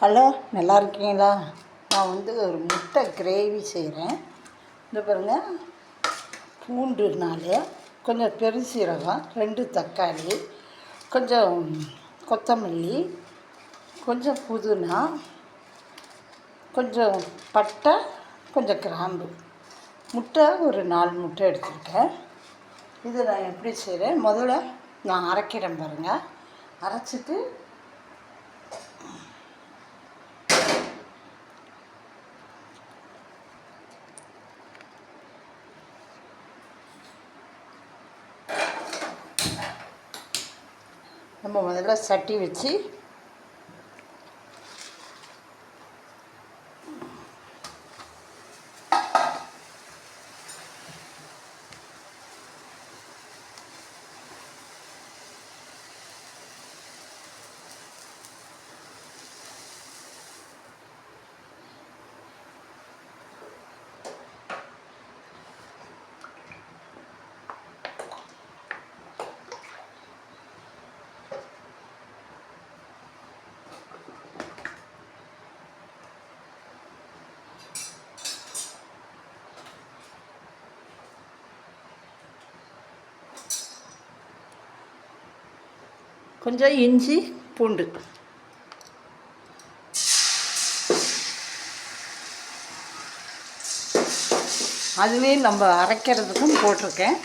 Hello நல்லா இருக்கீங்களா நான் வந்து ஒரு முட்டை கிரேவி செய்கிறேன் இந்த பாருங்கள் பூண்டு நாலு கொஞ்சம் பெருசீரகம் ரெண்டு தக்காளி கொஞ்சம் கொத்தமல்லி கொஞ்சம் புதினா கொஞ்சம் பட்டை கொஞ்சம் கிராம்பு. முட்டை ஒரு நாலு முட்டை எடுத்துருக்கேன். இது நான் எப்படி செய்கிறேன் முதல்ல நான் அரைக்கிறேன் பாருங்கள் அரைச்சிட்டு நம்ம முதல்ல சட்டி வச்சு கொஞ்சம் இஞ்சி பூண்டு. அதுவே நம்ம அரைக்கிறதுக்கும் போட்டிருக்கேன்.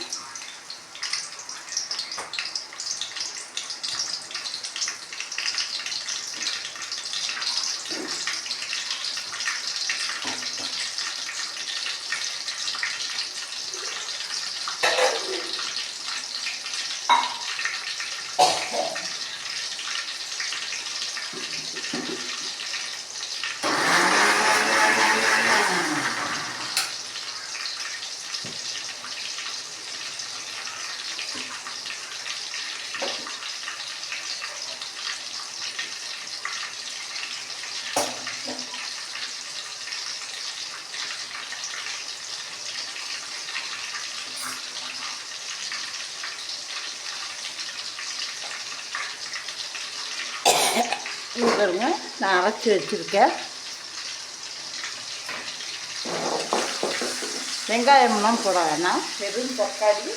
இது பாருங்க நான் அரைச்சி வச்சுருக்கேன். வெங்காயம்லாம் போட வேணாம். வெறும் தக்காளி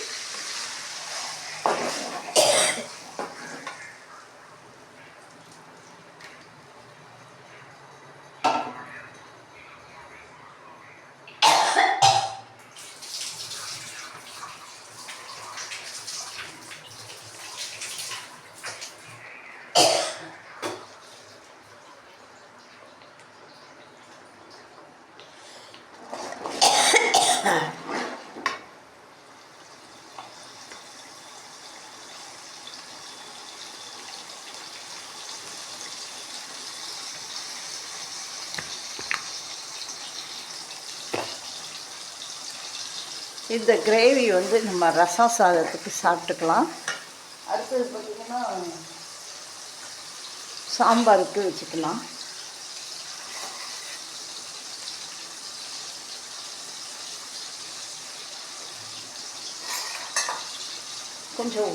இந்த கிரேவி வந்து நம்ம ரசம் சாதத்துக்கு சாப்பிட்டுக்கலாம். அடுத்தது பார்த்திங்கன்னா சாம்பாருக்கு வச்சுக்கலாம். கொஞ்சம்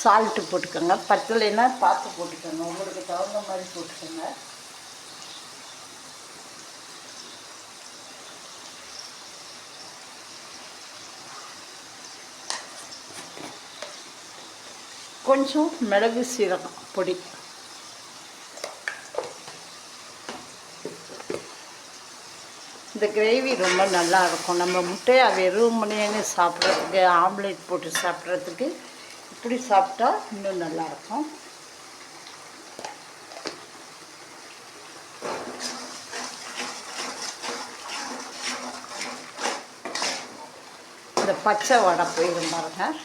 சால்ட்டு போட்டுக்கோங்க. பத்தலைன்னா பார்த்து போட்டுக்கோங்க. உங்களுக்கு தகுந்த மாதிரி போட்டுக்கோங்க. கொஞ்சம் மிளகு சீரகம் பொடி. இந்த கிரேவி ரொம்ப நல்லா இருக்கும் நம்ம முட்டையை வெறுமனேன்னு சாப்பிட்றதுக்கு ஆம்லேட் போட்டு சாப்பிட்றதுக்கு இப்படி சாப்பிட்டா இன்னும் நல்லாயிருக்கும் இந்த பச்சை வடை போயிடும் பாருங்கள்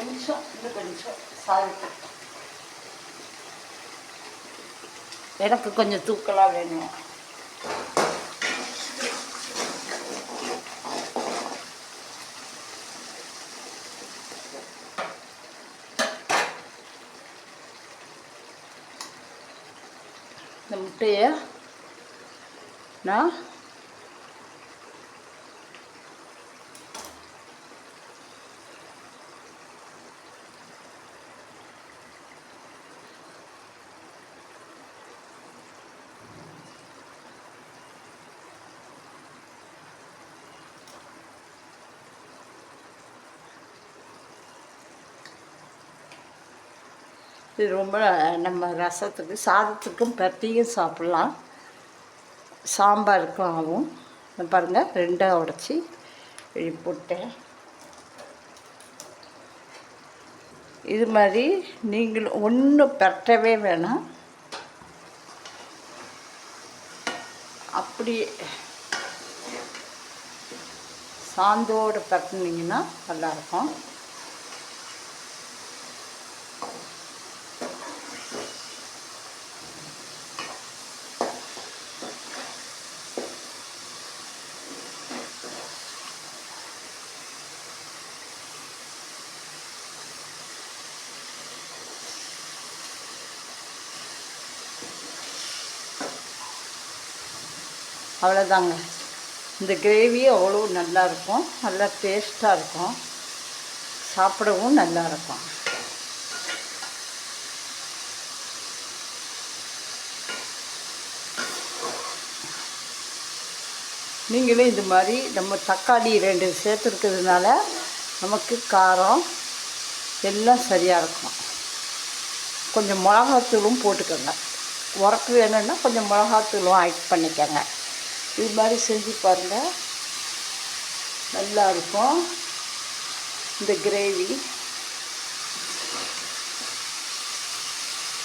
కొంచెం ఇది కొంచెం சால்ட்டு எனக்கு கொஞ்சம் தூக்கலாக வேணும். இந்த முட்டையை நான் இது ரொம்ப நம்ம ரசத்துக்கு சாதத்துக்கும் பற்றியும் சாப்பிட்லாம். சாம்பாருக்கும் ஆகும். பாருங்கள் ரெண்டாக உடச்சி போட்டேன். இது மாதிரி நீங்களும் ஒன்றும் பரட்டவே வேணாம். அப்படியே சாந்தோடு பரட்டினீங்கன்னா நல்லாயிருக்கும். அவ்வளோதாங்க இந்த கிரேவி அவ்வளோ நல்லா இருக்கும் நல்லா டேஸ்ட்டாக இருக்கும். சாப்பிடவும் நல்லாயிருக்கும். நீங்களும் இது மாதிரி நம்ம தக்காளி ரெண்டு சேர்த்துருக்கிறதுனால நமக்கு காரம் எல்லாம் சரியாக இருக்கும். கொஞ்சம் மிளகாத்தூளும் போட்டுக்கோங்க. உரக்கு வேணும்னா கொஞ்சம் மிளகாத்தூளும் ஆட் பண்ணிக்கோங்க. இது மாதிரி செஞ்சு பாருங்கள் நல்லாயிருக்கும் இந்த கிரேவி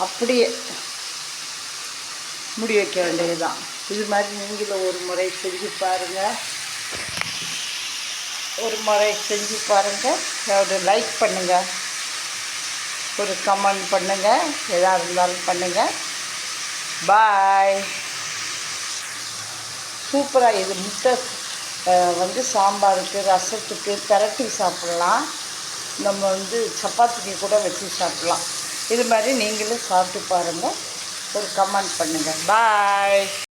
அப்படியே முடி வைக்க வேண்டியதுதான். இது மாதிரி நீங்களும் ஒரு முறை செஞ்சு பாருங்கள் ஒரு முறை செஞ்சு பாருங்கள் ஒரு லைக் பண்ணுங்கள் ஒரு கமெண்ட் பண்ணுங்கள் எதாக இருந்தாலும் பண்ணுங்கள் பாய் சூப்பராக இது. முட்டை வந்து சாம்பாருக்கு ரசத்துக்கு பெரட்டி சாப்பிட்லாம். நம்ம வந்து சப்பாத்திக்கு கூட வச்சு சாப்பிட்லாம். இது மாதிரி நீங்களும் சாப்பிட்டு பாருங்கள் ஒரு கமெண்ட் பண்ணுங்கள் பாய்